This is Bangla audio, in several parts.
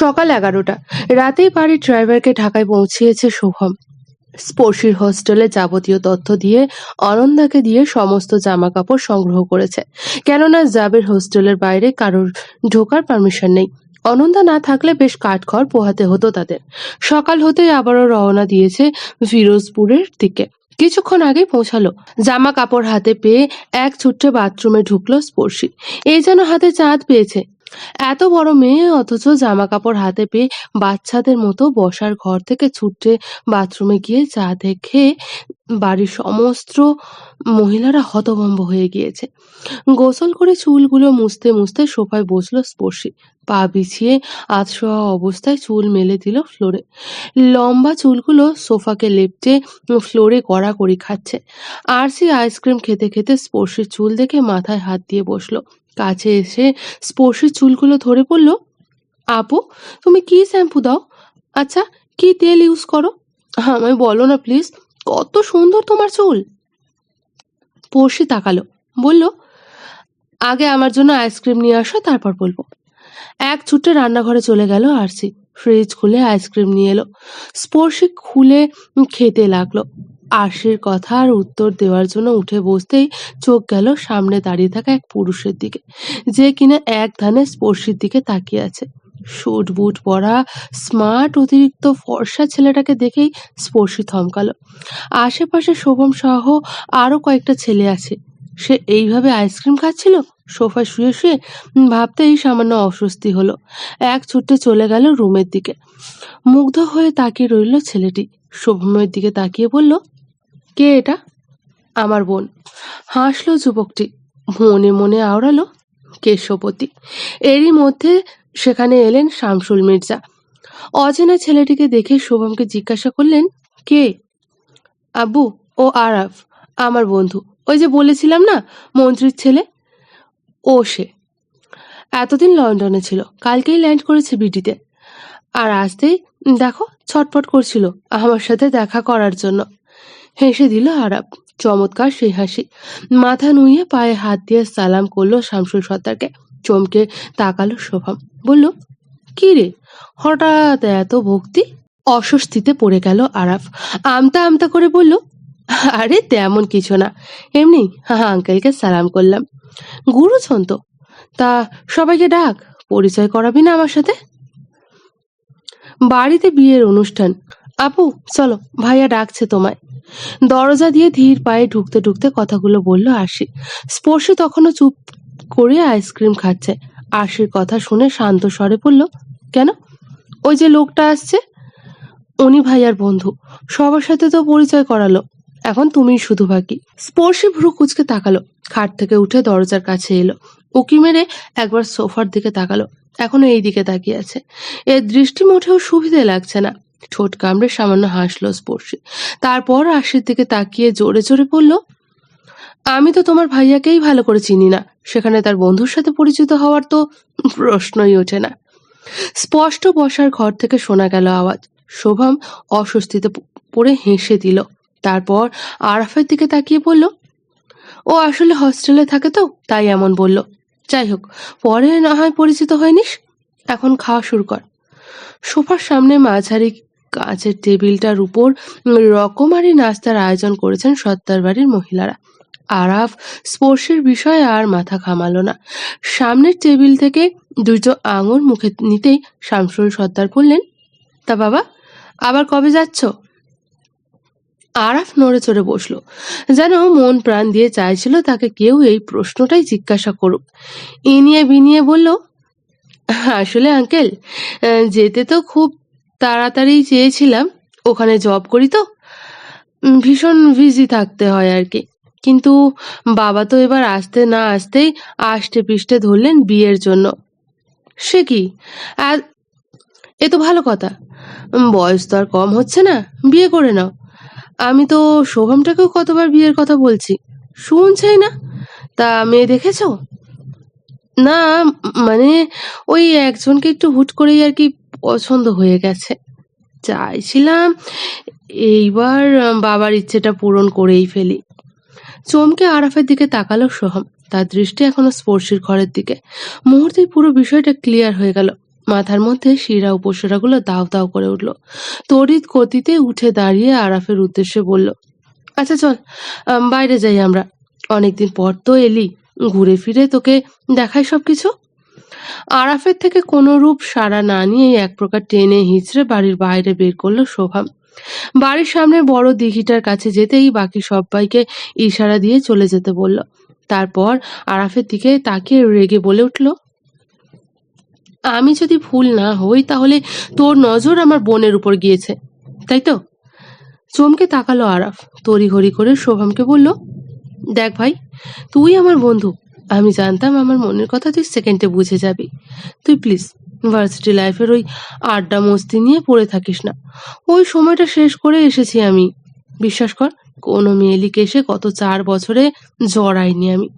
সকাল এগারোটা। রাতেই বাড়ির ড্রাইভারকে ঢাকায় পৌঁছিয়েছে শোভম। স্পর্শীর হোস্টেলে যাবতীয় তথ্য দিয়ে অনন্দাকে দিয়ে সমস্ত জামা কাপড় সংগ্রহ করেছে। কেননা জাবের হোস্টেলের বাইরে কারোর ঢোকার পারমিশন নেই। অনন্দা না থাকলে বেশ কাঠখড় পোহাতে হতো তাদের। সকাল হতেই আবারও রওনা দিয়েছে ফিরোজপুরের দিকে। কিছুক্ষণ আগে পৌঁছালো। জামা কাপড় হাতে পেয়ে এক ছুট্টে বাথরুমে ঢুকলো স্পর্শী এই যেন হাতে চাঁদ পেয়েছে। এত বড় মেয়ে অথচ জামা কাপড় হাতে পেয়ে বাচ্চাদের মতো বসার ঘর থেকে ছুটে বাথরুমে গিয়ে চা দেখে বাড়ির সমস্ত মহিলারা হতভম্ব হয়ে গিয়েছে। গোসল করে চুলগুলো মুছতে মুছতে সোফায় বসল স্পর্শী। পা বিছিয়ে আধশোয়া অবস্থায় চুল মেলে দিল ফ্লোরে। লম্বা চুলগুলো সোফাকে লেপটে ফ্লোরে কড়াকড়ি খাচ্ছে। আরসি আইসক্রিম খেতে খেতে স্পর্শীর চুল দেখে মাথায় হাত দিয়ে বসল। কাছে এসে স্পর্শীর চুলগুলো ধরে বলল, আপু, তুমি কি শ্যাম্পু দাও? আচ্ছা কি তেল ইউজ করো? আমায় বলো না, প্লিজ, কত সুন্দর তোমার চুল। পড়শি তাকালো, বলল, আগে আমার জন্য আইসক্রিম নিয়ে আসো, তারপর বলব। এক ছুটে রান্নাঘরে চলে গেল আরসি। ফ্রিজ খুলে আইসক্রিম নিয়ে এলো। স্পর্শী খুলে খেতে লাগল। আরশির কথা আর উত্তর দেওয়ার জন্য উঠে বসতেই চোখ গেল সামনে দাঁড়িয়ে থাকা এক পুরুষের দিকে। যে কিনা এক ধানে স্পর্শীর দিকে তাকিয়ে আছে। শুট বুট পরা স্মার্ট অতিরিক্ত ফর্সা ছেলেটাকে দেখেই স্পর্শী থমকালো। আশেপাশে শোভম সহ আরও কয়েকটা ছেলে আছে। সে এইভাবে আইসক্রিম খাচ্ছিল? সোফায় শুয়ে শুয়ে ভাবতেই সামান্য অস্বস্তি হলো। এক ছুটে চলে গেল রুমের দিকে। মুগ্ধ হয়ে তাকিয়ে রইল ছেলেটি। শোভমের দিকে তাকিয়ে বলল কে এটা? আমার বোন। হাসলো যুবকটি। মনে মনে আওড়ালো কেশবতী। এরই মধ্যে সেখানে এলেন শামসুল মির্জা। অচেনা ছেলেটিকে দেখে শুভমকে জিজ্ঞাসা করলেন, কে? আব্বু, ও আরাফ, আমার বন্ধু। ওই যে বলেছিলাম না, মন্ত্রীর ছেলে? ও সে। এতদিন লন্ডনে ছিল, কালকেই ল্যান্ড করেছে বিডিতে আর আসতেই দেখো ছটপট করছিল আমার সাথে দেখা করার জন্য। হেসে দিল আরাব। চমৎকার সেই হাসি। মাথা নুইয়ে পায়ে হাত দিয়ে সালাম করল শামসুল সর্দারকে চমকে তাকালো শোভম বলল, কি রে? হঠাৎ এত ভক্তি? অস্বস্তিতে পড়ে গেল আরাফ আমতা আমতা করে বলল, আরে তেমন কিছু না। এমনি হ্যাঁ আঙ্কেলকে সালাম করলাম। গুরুজন তো। তা সবাইকে ডাক, পরিচয় করাবি না আমার সাথে? বাড়িতে বিয়ের অনুষ্ঠান। আপু, চলো, ভাইয়া ডাকছে তোমায়। দরজা দিয়ে ধীর পায়ে ঢুকতে ঢুকতে কথাগুলো বলল আশি স্পর্শী তখনও চুপ করে আইসক্রিম খাচ্ছে। আশির কথা শুনে শান্ত স্বরে বলল, কেন? ওই যে লোকটা আসছে? উনি ভাইয়ার বন্ধু। সবার সাথে তো পরিচয় করালো। এখন তুমি শুধু বাকি। স্পর্শে ভ্রু কুচকে তাকালো। খাট থেকে উঠে দরজার কাছে এলো। উকি মেরে একবার সোফার দিকে তাকালো। এখনও এই দিকে তাকিয়ে আছে। এর দৃষ্টি মোটেও সুবিধে লাগছে না। ঠোঁট কামড়ে সামান্য হাসলো স্পর্শী। তারপর আশির দিকে তাকিয়ে জোরে জোরে বলল, আমি তো তোমার ভাইয়াকেই ভালো করে চিনি না। সেখানে তার বন্ধুর সাথে পরিচিত হওয়ার তো প্রশ্নই ওঠে না। স্পষ্ট বসার ঘর থেকে শোনা গেল আওয়াজ। শোভম অস্বস্তিতে পড়ে হেসে দিল। তারপর আরাফের দিকে তাকিয়ে বলল, ও আসলে হস্টেলে থাকে তো, তাই এমন বলল। যাই হোক, পরে না হয় পরিচিত হয়নিস এখন খাওয়া শুরু কর। সোফার সামনে মাঝারি কাঁচের টেবিলটার উপর রকমারি নাস্তার আয়োজন করেছেন সত্তার বাড়ির মহিলারা। আরাফ স্পর্শের বিষয়ে আর মাথা ঘামালো না। সামনের টেবিল থেকে দুটো আঙুর মুখে নিতেই শামসুল সর্দার বললেন, তা বাবা, আবার কবে যাচ্ছ? আরাফ নড়ে চড়ে বসল। যেন মন প্রাণ দিয়ে চাইছিল তাকে কেউ এই প্রশ্নটাই জিজ্ঞাসা করুক। ইনিয়ে বিনিয়ে বলল, আসলে আঙ্কেল, যেতে তো খুব তাড়াতাড়ি চেয়েছিলাম, ওখানে জব করি তো। ভীষণ বিজি থাকতে হয় আর কি। কিন্তু বাবা তো এবার আসতে না আসতেই আষ্টে পিষ্টে ধরলেন বিয়ের জন্য। সে কি? এ তো ভালো কথা। বয়স তো আর কম হচ্ছে না, বিয়ে করে নাও। আমি তো শোভমটাকেও কতবার বিয়ের কথা বলছি, শুনছেই না। তা মেয়ে দেখেছ? না মানে ওই একজনকে একটু হুট করেই আর কি পছন্দ হয়ে গেছে। চাইছিলাম এইবার বাবার ইচ্ছেটা পূরণ করেই ফেলি। চমকে আরাফের দিকে তাকালো সোহম। তার দৃষ্টি এখনও স্পর্শীর ঘরের দিকে। মুহূর্তেই পুরো বিষয়টা ক্লিয়ার হয়ে গেল। মাথার মধ্যে শিরা উপশিরাগুলো দাও দাও করে উঠল। তড়িৎ গতিতে উঠে দাঁড়িয়ে আরাফের উদ্দেশ্যে বলল আচ্ছা চল বাইরে যাই আমরা। অনেকদিন পর তো এলি। ঘুরে ফিরে তোকে দেখাই সবকিছু? আরাফের থেকে কোনো রূপ সাড়া না নিয়ে এক প্রকার টেনে হিঁচড়ে বাড়ির বাইরে বের করল শোভাম বাড়ির সামনে বড় দিঘিটার কাছে যেতেই বাকি সবাইকে ইশারা দিয়ে চলে যেতে বলল। তারপর আরাফের দিকে তাকিয়ে রেগে বলে উঠল, আমি যদি ভুল না হই তাহলে তোর নজর আমার বোনের উপর গিয়েছে, তাই তো? চমকে তাকালো আরাফ। তড়িঘড়ি করে শোভামকে বলল, দেখ ভাই, তুই আমার বন্ধু আমি জানতাম আমার মনের কথা তুই সেকেন্ডে বুঝে যাবি। তুই প্লিজ ভার্সিটি লাইফের ওই আড্ডা মস্তি নিয়ে পড়ে থাকিস না। ওই সময়টা শেষ করে এসেছি আমি। বিশ্বাস কর, কোনো মেয়েলিকে এসে গত চার বছরে জড়াইনি আমি।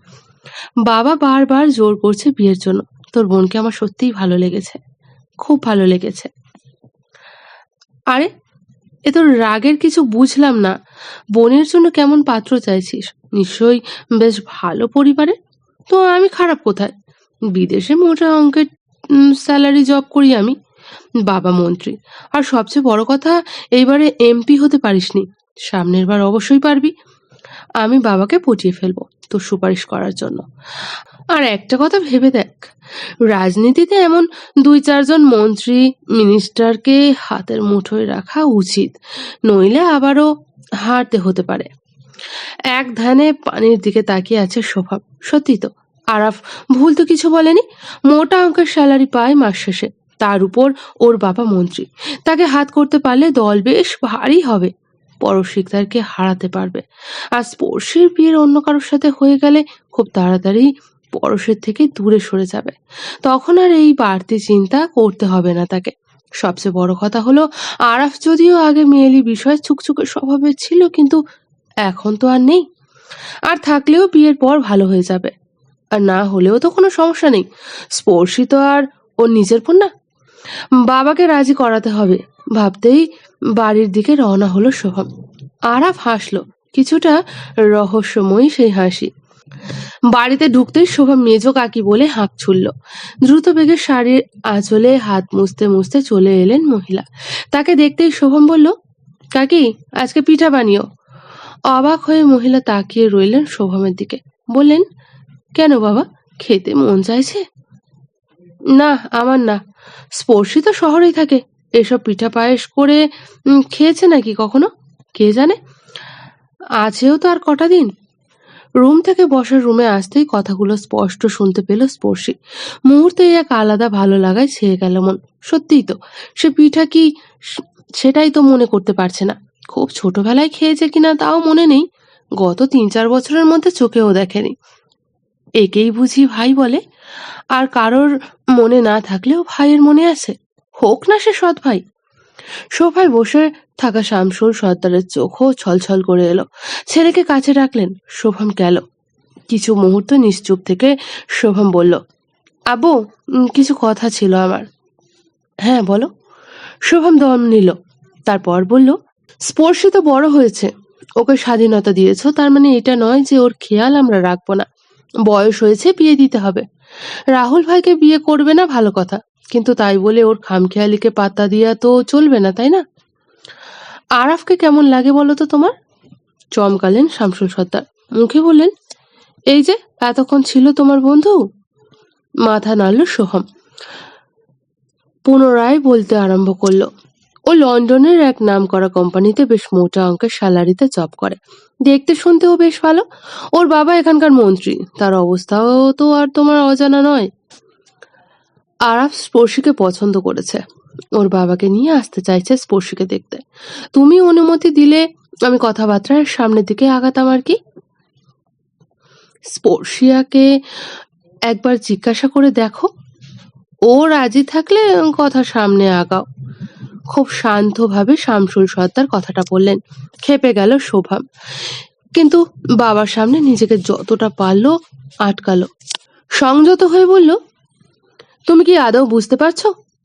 বাবা বারবার জোর করছে বিয়ের জন্য। তোর বোনকে আমার সত্যিই ভালো লেগেছে। খুব ভালো লেগেছে। আরে, এ তোর রাগের কিছু বুঝলাম না। বোনের জন্য কেমন পাত্র চাইছিস? নিশ্চয়ই বেশ ভালো পরিবারে তো আমি খারাপ কোথায়? বিদেশে মোটা অঙ্কের স্যালারি জব করি আমি। বাবা মন্ত্রী। আর সবচেয়ে বড় কথা এইবারে এমপি হতে পারিসনি। সামনের বার অবশ্যই পারবি। আমি বাবাকে পটিয়ে ফেলব তোর সুপারিশ করার জন্য। আর একটা কথা ভেবে দেখ, রাজনীতিতে এমন দুই চারজন মন্ত্রী মিনিস্টারকে হাতের মুঠোয় রাখা উচিত, নইলে আবারও হারতে হতে পারে। এক ধ্যানে পানির দিকে তাকিয়ে আছে স্বভাব সত্যি তো আরাফ ভুল তো কিছু বলেনি। মোটা অঙ্কের স্যালারি পায় মাস শেষে। তার উপর ওর বাবা মন্ত্রী। তাকে হাত করতে পারলে দল বেশ ভারী হবে। পরশিকদারকে হারাতে পারবে। আর স্পর্শের বিয়ের অন্য কারোর সাথে হয়ে গেলে খুব তাড়াতাড়ি পরশের থেকে দূরে সরে যাবে। তখন আর এই বাড়তি চিন্তা করতে হবে না তাকে। সবচেয়ে বড় কথা হলো, আরাফ যদিও আগে মেয়েলি বিষয় চুকচুকে স্বভাবের ছিল, কিন্তু এখন তো আর নেই। আর থাকলেও বিয়ের পর ভালো হয়ে যাবে। আর না হলেও তো কোনো সমস্যা নেই। স্পর্শী তো আর ওর নিজের বোন না। বাবাকে রাজি করাতে হবে। ভাবতেই বাড়ির দিকে রওনা হলো শোভম আরাফ হাসলো। কিছুটা রহস্যময়ী সেই হাসি। বাড়িতে ঢুকতেই শোভা মেজ কাকি বলে হাঁক ছুড়ল। দ্রুত বেগে শাড়ির আঁচলে হাত মুছতে মুছতে চলে এলেন মহিলা। তাকে দেখতেই শোভম বলল, কাকি, আজকে পিঠা বানিও। অবাক হয়ে মহিলা তাকিয়ে রইলেন শোভমের দিকে। বললেন কেন বাবা? খেতে মন চাইছে? না, আমার না। স্পর্শী তো শহরেই থাকে। এসব পিঠা পায়েস করে খেয়েছে নাকি কখনো? কে জানে? আছেও তো আর কটা দিন। রুম থেকে বসার রুমে আসতেই কথাগুলো স্পষ্ট শুনতে পেল স্পর্শী। মুহূর্তে এক আলাদা ভালো লাগায় ছেয়ে গেল মন। সত্যিই তো, সে পিঠা কি সেটাই তো মনে করতে পারছে না। খুব ছোটবেলায় খেয়েছে কিনা তাও মনে নেই। গত তিন চার বছরের মধ্যে চোখেও দেখেনি। একেই বুঝি ভাই বলে। আর কারোর মনে না থাকলেও ভাইয়ের মনে আছে। হোক না সে সৎ ভাই। সোফায় বসে থাকা শামসুর সর্দারের চোখও ছলছল করে এলো। ছেলেকে কাছে রাখলেন, শোভম গেল। কিছু মুহূর্ত নিশ্চুপ থেকে শোভম বলল আবু কিছু কথা ছিল আমার। হ্যাঁ বলো। শোভম দম নিল। তারপর বলল, স্পর্শে তো বড় হয়েছে। ওকে স্বাধীনতা দিয়েছ, তার মানে এটা নয় যে ওর খেয়াল আমরা রাখব না। বয়স হয়েছে, বিয়ে দিতে হবে। রাহুল ভাইকে বিয়ে করবে না ভালো কথা, কিন্তু তাই বলে ওর খামখেয়ালিকে পাত্তা দিয়া তো চলবে না, তাই না? আরাফকে কেমন লাগে বলো তো তোমার? চমকালেন শামসুল সর্দার মুখে বললেন, এই যে, এতক্ষণ ছিল তোমার বন্ধু? মাথা নাড়ল সোহম। পুনরায় বলতে আরম্ভ করল ও লন্ডনের এক নামকরা কোম্পানিতে বেশ মোটা অঙ্কের স্যালারিতে জব করে। দেখতে শুনতেও বেশ ভালো। ওর বাবা এখানকার মন্ত্রী। তার অবস্থাও তো আর তোমার অজানা নয়। আরাফ স্পর্শীকে পছন্দ করেছে। ওর বাবাকে নিয়ে আসতে চাইছে স্পর্শীকে দেখতে। তুমি অনুমতি দিলে আমি কথাবার্তার সামনের দিকে আগাতাম আর কি? স্পর্শিয়াকে একবার জিজ্ঞাসা করে দেখো। ও রাজি থাকলে কথা সামনে আগাও। খুব শান্তভাবে শামসুল সর্দার কথাটা বললেন। খেপে গেল শোভা। কিন্তু বাবার সামনে নিজেকে যতটা পারল আটকালো। সংযত হয়ে বলল, তুমি কি আদৌ বুঝতে পারছ?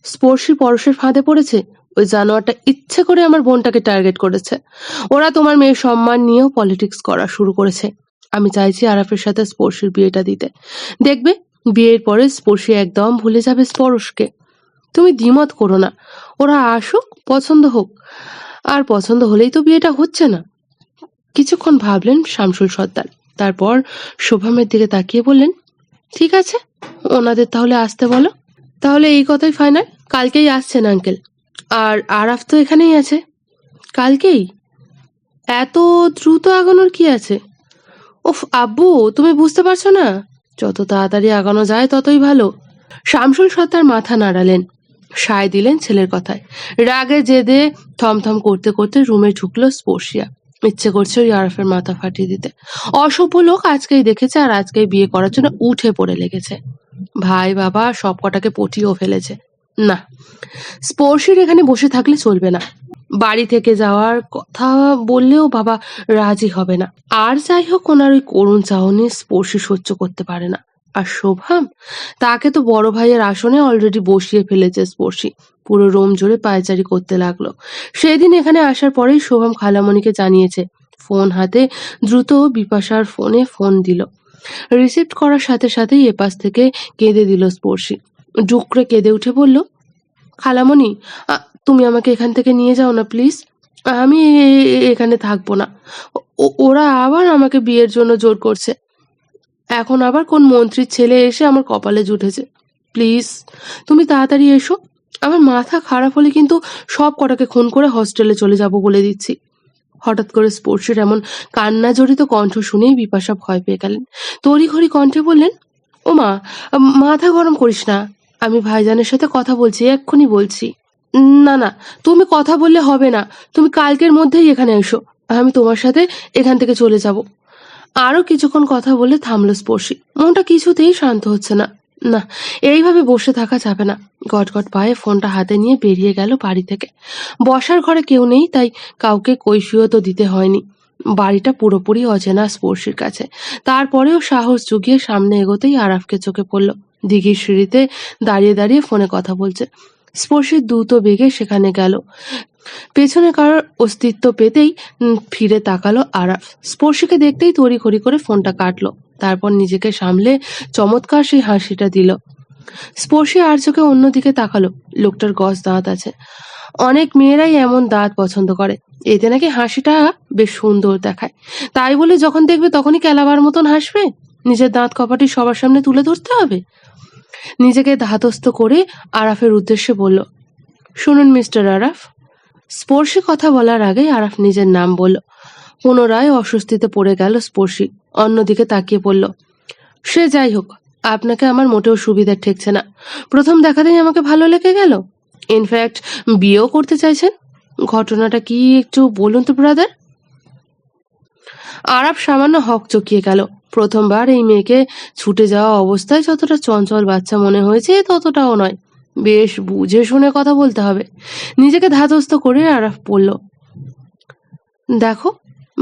স্পর্শী পরশের ফাঁদে পড়েছে। ওই জানোয়ারটা ইচ্ছে করে আমার বোনটাকে টার্গেট করেছে। ওরা তোমার মেয়ের সম্মান নিয়েও পলিটিক্স করা শুরু করেছে। আমি চাইছি আরাফের সাথে স্পর্শীর বিয়েটা দিতে। দেখবে, বিয়ের পরে স্পর্শী একদম ভুলে যাবে স্পর্শকে। তুমি দ্বিমত করো না। ওরা আসুক, পছন্দ হোক। আর পছন্দ হলেই তো বিয়েটা হচ্ছে না। কিছুক্ষণ ভাবলেন শামসুল সর্দার। তারপর শোভামের দিকে তাকিয়ে বললেন, ঠিক আছে, ওনাদের তাহলে আসতে বলো। তাহলে এই কথাই ফাইনাল কালকেই আসছেন আঙ্কেল আর আরাফ তো এখানেই আছে। কালকেই? এত দ্রুত আগানোর কি আছে? ওফ আব্বু, তুমি বুঝতে পারছ না? যত তাড়াতাড়ি আগানো যায় ততই ভালো। শামসুল সত্তার মাথা নাড়ালেন। সায় দিলেন ছেলের কথায়। রাগে জেদে থমথম করতে করতে রুমে ঢুকলো স্পর্শিয়া। ইচ্ছে করছে ওই আরফের মাথা ফাটিয়ে দিতে। অসভ্য লোক আজকেই দেখেছে আর আজকেই বিয়ে করার জন্য উঠে পড়ে লেগেছে। ভাই, বাবা সব কটাকে পটিয়েও ফেলেছে। না, স্পর্শীর এখানে বসে থাকলে চলবে না। বাড়ি থেকে যাওয়ার কথা বললেও বাবা রাজি হবে না। আর যাই হোক, ওনার ওই করুণ চাহনি স্পর্শী সহ্য করতে পারে না। আর শোভাম তাকে তো বড় ভাইয়ের আসনে অলরেডি বসিয়ে ফেলেছে স্পর্শী। পুরো রোম জুড়ে পায়চারি করতে লাগল। সেদিন এখানে আসার পরেই শোভাম খালামণিকে জানিয়েছে, ফোন হাতে দ্রুত বিপাশার ফোনে ফোন দিল। রিসিভ করার সাথে সাথেই এপাশ থেকে কেঁদে দিল স্পর্শী। ডুকরে কেঁদে উঠে বলল, খালামণি তুমি আমাকে এখান থেকে নিয়ে যাও না প্লিজ আমি এখানে থাকব না। ওরা আবার আমাকে বিয়ের জন্য জোর করছে। এখন আবার কোন মন্ত্রীর ছেলে এসে আমার কপালে জুটেছে? প্লিজ তুমি তাড়াতাড়ি এসো। আমার মাথা খারাপ হলে কিন্তু সব কটাকে খুন করে হস্টেলে চলে যাব বলে দিচ্ছি। হঠাৎ করে স্পোর্টসের এমন কান্না জড়িত কণ্ঠ শুনেই বিপাশা ভয় পেয়ে গেলেন। তড়িঘড়ি কণ্ঠে বললেন, ও মা, মাথা গরম করিস না। আমি ভাইজানের সাথে কথা বলছি, এক্ষুনি বলছি। না না, তুমি কথা বললে হবে না। তুমি কালকের মধ্যেই এখানে এসো। আমি তোমার সাথে এখান থেকে চলে যাব। আরও কিছুক্ষণ কথা বলে থামল স্পর্শী। মনটা কিছুতেই শান্ত হচ্ছে না। না, এইভাবে বসে থাকা যাবে না। গটগট পায়ে ফোনটা হাতে নিয়ে বেরিয়ে গেল বাড়ি থেকে। বসার ঘরে কেউ নেই, তাই কাউকে কৈফিয়তও দিতে হয়নি। বাড়িটা পুরোপুরি অচেনা স্পর্শীর কাছে। তারপরেও সাহস জুগিয়ে সামনে এগোতেই আরাফকে চোখে পড়ল। দিঘির সিঁড়িতে দাঁড়িয়ে দাঁড়িয়ে ফোনে কথা বলছে। স্পর্শীর দ্রুত বেগে সেখানে গেল। পেছনে কারোর অস্তিত্ব পেতেই ফিরে তাকালো আরাফ স্পর্শীকে দেখতেই তড়িঘড়ি করে ফোনটা কাটলো। তারপর নিজেকে সামলে চমৎকার সেই হাসিটা দিল। স্পর্শী আর চোখে অন্যদিকে তাকালো। লোকটার গজ দাঁত আছে। অনেক মেয়েরাই এমন দাঁত পছন্দ করে। এতে নাকি হাসিটা বেশ সুন্দর দেখায়। তাই বলে যখন দেখবে তখনই কেলাবার মতন হাসবে? নিজের দাঁত কপাটি সবার সামনে তুলে ধরতে হবে? নিজেকে ধাতস্থ করে আরাফের উদ্দেশ্যে বলল, শুনুন মিস্টার আরাফ স্পর্শী কথা বলার আগেই আরাফ নিজের নাম বলল। পুনরায় অস্বস্তিতে পড়ে গেল স্পর্শী। অন্যদিকে তাকিয়ে পড়ল সে যাই হোক, আপনাকে আমার মোটেও সুবিধা ঠেকছে না। প্রথম দেখাতেই আমাকে ভালো লেগে গেল। ইনফ্যাক্ট, বিয়েও করতে চাইছেন? ঘটনাটা কি একটু বলুন তো ব্রাদার? আরাব সামান্য হক চকিয়ে গেল। প্রথমবার এই মেয়েকে ছুটে যাওয়া অবস্থায় যতটা চঞ্চল বাচ্চা মনে হয়েছে, ততটাও নয়। বেশ বুঝে শুনে কথা বলতে হবে। নিজেকে ধাতস্থ করে আরাফ বলল, দেখো,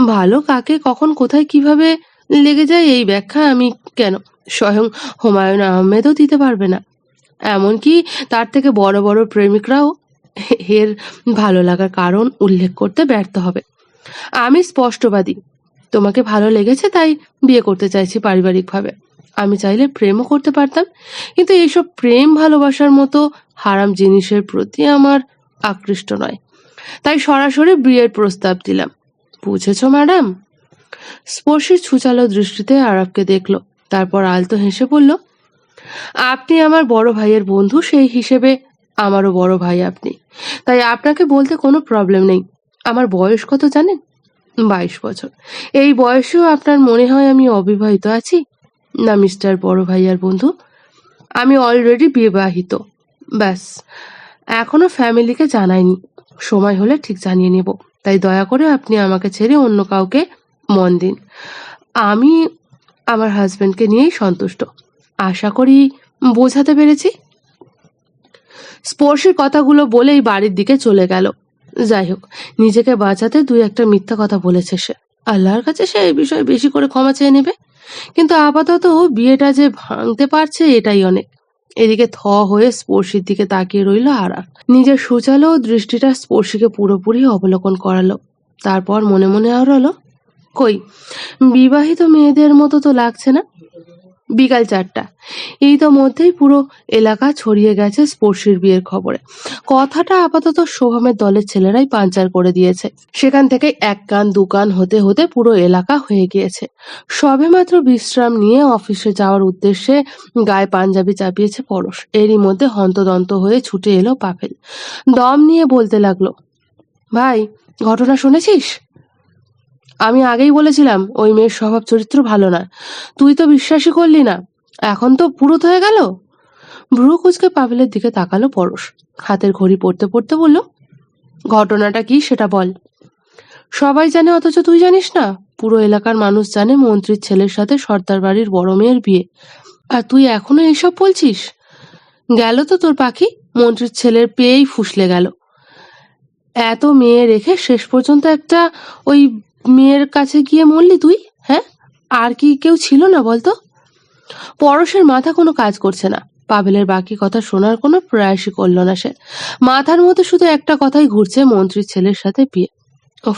ভালো কাকে, কখন, কোথায়, কীভাবে লেগে যায় এই ব্যাখ্যা আমি কেন? স্বয়ং হুমায়ুন আহমেদও দিতে পারবে না। এমনকি তার থেকে বড় বড় প্রেমিকরাও এর ভালো লাগার কারণ উল্লেখ করতে ব্যর্থ হবে। আমি স্পষ্টবাদী। তোমাকে ভালো লেগেছে, তাই বিয়ে করতে চাইছি পারিবারিকভাবে। আমি চাইলে প্রেমও করতে পারতাম, কিন্তু এইসব প্রেম ভালোবাসার মতো হারাম জিনিসের প্রতি আমার আকৃষ্ট নয়। তাই সরাসরি বিয়ের প্রস্তাব দিলাম। বুঝেছ, ম্যাডাম? স্পর্শীর ছুচালো দৃষ্টিতে আরবকে দেখল, তারপর আলতো হেসে বলল, আপনি আমার বড় ভাইয়ের বন্ধু, সেই হিসেবে আমারও বড় ভাই আপনি। তাই আপনাকে বলতে কোনো প্রবলেম নেই। আমার বয়স কত জানেন? বাইশ বছর। এই বয়সেও আপনার মনে হয় আমি অবিবাহিত আছি? না, মিস্টার বড় ভাইয়ার বন্ধু। আমি অলরেডি বিবাহিত। ব্যাস, এখনও ফ্যামিলিকে জানাইনি। সময় হলে ঠিক জানিয়ে নেব। তাই দয়া করে আপনি আমাকে ছেড়ে অন্য কাউকে মন দিন। আমি আমার হাজব্যান্ডকে নিয়েই সন্তুষ্ট। আশা করি বোঝাতে পেরেছি। স্পর্শের কথাগুলো বলেই বাড়ির দিকে চলে গেল। যাই হোক, নিজেকে বাঁচাতে দুই একটা মিথ্যা কথা বলেছে সে। আল্লাহর কাছে সে এই বিষয়ে বেশি করে ক্ষমা চেয়ে নেবে? কিন্তু আপাতত বিয়েটা যে ভাঙতে পারছে, এটাই অনেক। এদিকে থ হয়ে স্পর্শীর দিকে তাকিয়ে রইল আরাফ নিজের সুচালো দৃষ্টিটা স্পর্শীকে পুরোপুরি অবলোকন করালো। তারপর মনে মনে আওড়ালো, কই, বিবাহিত মেয়েদের মতো তো লাগছে না। বিকাল চারটা। এই তো মধ্যেই পুরো এলাকা ছড়িয়ে গেছে স্পর্শীর বিয়ের খবরে। কথাটা আপাতত শোভামের দলের ছেলেরাই পাঞ্চার করে দিয়েছে। সেখান থেকে এক কান, দু কান হতে হতে পুরো এলাকা হয়ে গিয়েছে। সবেমাত্র বিশ্রাম নিয়ে অফিসে যাওয়ার উদ্দেশ্যে গায়ে পাঞ্জাবি চাপিয়েছে পরশ। এরই মধ্যে হন্তদন্ত হয়ে ছুটে এলো পাফেল দম নিয়ে বলতে লাগল, ভাই, ঘটনা শুনেছিস? আমি আগেই বলেছিলাম, ওই মেয়ের স্বভাব চরিত্র ভালো না। তুই তো বিশ্বাসই করলি না। এখন তো পুরুত হয়ে গেল। ভ্রু কুচকে পাভেলের দিকে তাকালো পরশ। হাতের ঘড়ি পড়তে পড়তে বলল, ঘটনাটা কি সেটা বল। সবাই জানে, অথচ তুই জানিস না। পুরো এলাকার মানুষ জানে মন্ত্রীর ছেলের সাথে সর্দার বাড়ির বড় মেয়ের বিয়ে। আর তুই এখনও এইসব বলছিস? গেল তো তোর পাখি। মন্ত্রীর ছেলের পেয়েই ফুসলে গেল। এত মেয়ে রেখে শেষ পর্যন্ত একটা ওই মেয়ের কাছে গিয়ে মরলি তুই? হ্যাঁ? আর কি কেউ ছিল না বলতো? পরশের মাথা কোনো কাজ করছে না। পাভেলের বাকি কথা শোনার কোনো প্রয়াসই করল না সে। মাথার মধ্যে শুধু একটা কথাই ঘুরছে মন্ত্রীর ছেলের সাথে বিয়ে। উফ,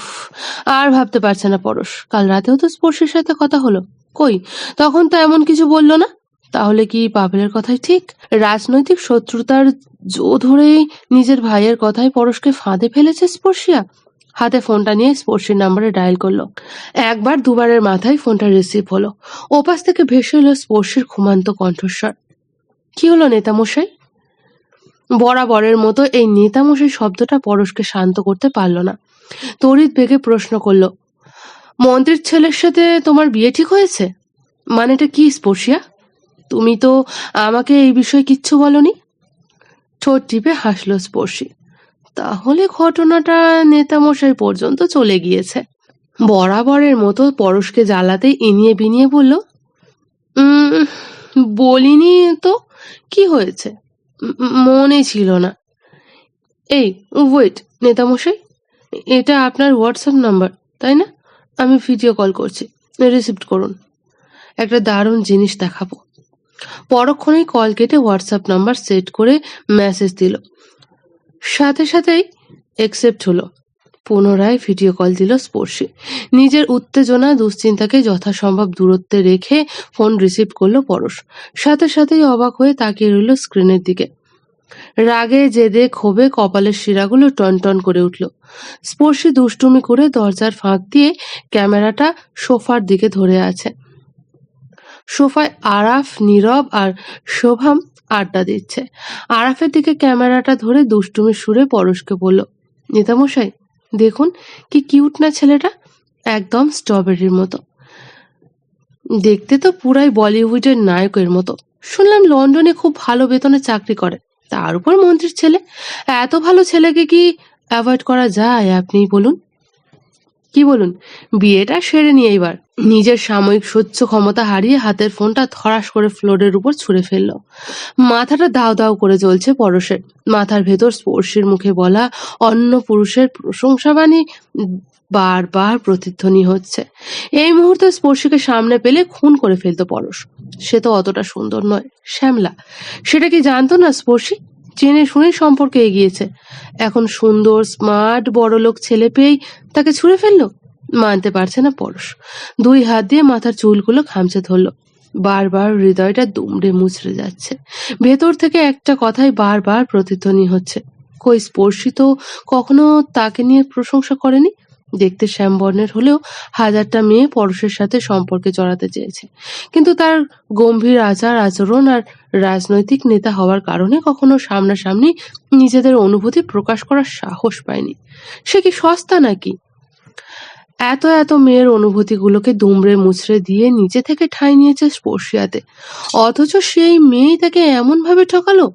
আর ভাবতে পারছে না পরশ। কাল রাতেও তো স্পর্শের সাথে কথা হলো। কই, তখন তো এমন কিছু বলল না? তাহলে কি পাভেলের কথাই ঠিক? রাজনৈতিক শত্রুতার জো ধরেই নিজের ভাইয়ের কথাই পরশকে ফাঁদে ফেলেছে স্পর্শিয়া? হাতে ফোনটা নিয়ে স্পর্শীর নাম্বারে ডায়াল করল। একবার দুবারের মাথায় ফোনটা রিসিভ হলো। ওপাশ থেকে ভেসে এলো স্পর্শীর ঘুমান্ত কণ্ঠস্বর। কি হলো নেতামশাই? বরাবরের মতো এই নেতামশাই শব্দটা পরশকে শান্ত করতে পারল না। তড়িৎ বেগে প্রশ্ন করল, মন্ত্রীর ছেলের সাথে তোমার বিয়ে ঠিক হয়েছে? মানেটা কি স্পর্শিয়া? তুমি তো আমাকে এই বিষয়ে কিচ্ছু বলনি? ঠোঁট টিপে হাসলো স্পর্শী। তাহলে ঘটনাটা নেতামশাই পর্যন্ত চলে গিয়েছে। বরাবরের মতো পরশকে জ্বালাতে ইনিয়ে বিনিয়ে বলল "উম, বলিনি তো কি হয়েছে? মনে ছিল না। এই ওয়েট নেতামশাই এটা আপনার হোয়াটসঅ্যাপ নাম্বার তাই না? আমি ভিডিও কল করছি রিসিভ করুন। একটা দারুণ জিনিস দেখাবো। পরক্ষণেই কল কেটে হোয়াটসঅ্যাপ নাম্বার সেট করে মেসেজ দিল। সাথে সাথেই একসেপ্ট হলো। পুনরায় ভিডিও কল দিল স্পর্শী। নিজের উত্তেজনা, দুশ্চিন্তাকে যথাসম্ভব দূরত্বে রেখে ফোন রিসিভ করল পরশ। সাথে সাথেই অবাক হয়ে তাকিয়ে রইল স্ক্রিনের দিকে। রাগে, জেদে, ক্ষোভে কপালের শিরাগুলো টনটন করে উঠল। স্পর্শী দুষ্টুমি করে দরজার ফাঁক দিয়ে ক্যামেরাটা সোফার দিকে ধরে আছে। সোফায় আরাফ, নীরব আর শোভাম আড্ডা দিচ্ছে। আরাফের দিকে ক্যামেরাটা ধরে দুষ্টুমি সুরে পরশকে বলল, নেতামশাই, দেখুন কি কিউট না ছেলেটা? একদম স্ট্রবেরির মতো। দেখতে তো পুরাই বলিউডের নায়কের মতো। শুনলাম লন্ডনে খুব ভালো বেতনে চাকরি করে। তার উপর মন্ত্রীর ছেলে। এত ভালো ছেলেকে কি অ্যাভয়েড করা যায় আপনি বলুন? কি বলুন? বিয়েটা সেরে নিয়ে এবার নিজের সাময়িক সহ্য ক্ষমতা হারিয়ে হাতের ফোনটা ধরাস করে ফ্লোরের উপর ছুঁড়ে ফেলল। মাথাটা দাও দাও করে জ্বলছে পরশের মাথার ভেতর স্পর্শীর মুখে বলা অন্য পুরুষের প্রশংসাবাণী বারবার প্রতিধ্বনি হচ্ছে। এই মুহূর্তে স্পর্শীকে সামনে পেলে খুন করে ফেলতো পরশ। সে তো অতটা সুন্দর নয়, শ্যামলা। সেটা কি জানতো না স্পর্শী? জেনে শুনে সম্পর্কে এগিয়েছে। এখন সুন্দর, স্মার্ট, বড়লোক ছেলে পেয়েই তাকে ছুঁড়ে ফেলল? মানতে পারছে না পরশ। দুই হাত দিয়ে মাথার চুলগুলো খামচে ধরলো। বারবার হৃদয়টা দুমড়ে মুচড়ে যাচ্ছে। ভেতর থেকে একটা কথাই বারবার প্রতিধ্বনি হচ্ছে। কই স্পর্শী তো কখনো তাকে নিয়ে প্রশংসা করেনি? দেখতে শ্যামবর্ণের হলেও হাজারটা মেয়ে পরশের সাথে সম্পর্কে জড়াতে চেয়েছে। কিন্তু তার গম্ভীর আচার, আচরণ আর রাজনৈতিক নেতা হওয়ার কারণে কখনো সামনাসামনি নিজেদের অনুভূতি প্রকাশ করার সাহস পায়নি। সে কি সস্তা নাকি? এত এত মেয়ের অনুভূতিগুলোকে দুমড়ে মুচড়ে দিয়ে নিচে থেকে ঠাঁই নিয়েছে স্পর্শিয়াতে। অথচ সেই মেয়েই তাকে এমন ভাবে ঠকালো?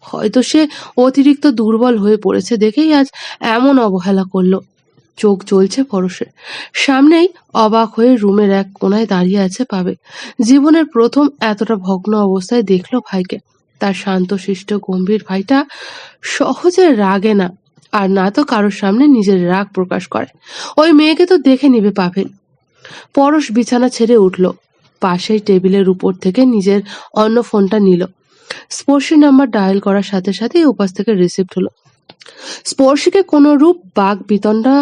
হয়তো সে অতিরিক্ত দুর্বল হয়ে পড়েছে দেখেই আজ এমন অবহেলা করল। চোখ জ্বলছে পরশের সামনেই অবাক হয়ে রুমের এক কোনায় দাঁড়িয়ে আছে পাবে। জীবনের প্রথম এতটা ভগ্ন অবস্থায় দেখল ভাইকে। তার শান্তশিষ্ট, গম্ভীর ভাইটা সহজে রাগে না। আর না তো কারোর সামনে নিজের রাগ প্রকাশ করে। ওই মেয়েকে তো দেখে নিবে পাভেল। পরশ বিছানা ছেড়ে উঠল। পাশেই টেবিলের উপর থেকে নিজের অন্য ফোনটা নিল। স্পর্শী নাম্বার ডায়াল করার সাথে সাথেই উপাস থেকে রিসিভড হলো। স্পর্শীকে কোনো রূপ বাঘ বিতণ্ডা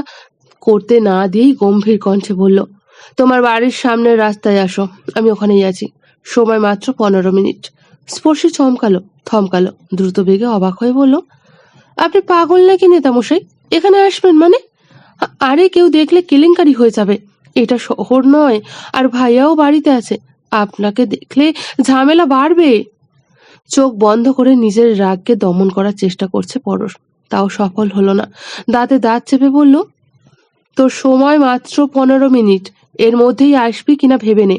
করতে না দিয়েই গম্ভীর কণ্ঠে বলল, তোমার বাড়ির সামনের রাস্তায় আসো, আমি ওখানেই আছি। সময় মাত্র পনেরো মিনিট। স্পর্শী চমকালো, থমকালো, দ্রুত বেগে অবাক হয়ে বলল আপনি পাগল নাকি নেতামশাই? এখানে আসবেন মানে? আরে কেউ দেখলে কেলেঙ্কারি হয়ে যাবে। এটা শহর নয়, আর ভাইয়াও বাড়িতে আছে। আপনাকে দেখলে ঝামেলা বাড়বে। চোখ বন্ধ করে নিজের রাগকে দমন করার চেষ্টা করছে পরশ। তাও সফল হলো না। দাঁতে দাঁত চেপে বলল, তোর সময় মাত্র পনেরো মিনিট। এর মধ্যেই আসবি কিনা ভেবে নে।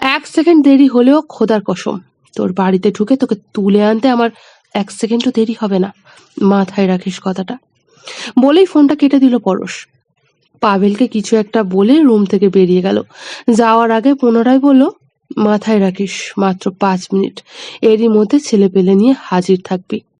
এক সেকেন্ড দেরি হলেও খোদার কসম। তোর বাড়িতে ঢুকে তোকে তুলে আনতে আমার এক সেকেন্ডও দেরি হবে না। মাথায় রাখিস কথাটা। বলেই ফোনটা কেটে দিল পরশ। পাভেলকে কিছু একটা বলে রুম থেকে বেরিয়ে গেল। যাওয়ার আগে পুনরায় বলল, মাথায় রাখিস, মাত্র পাঁচ মিনিট। এরই মধ্যে ছেলে পেলে নিয়ে হাজির থাকবি।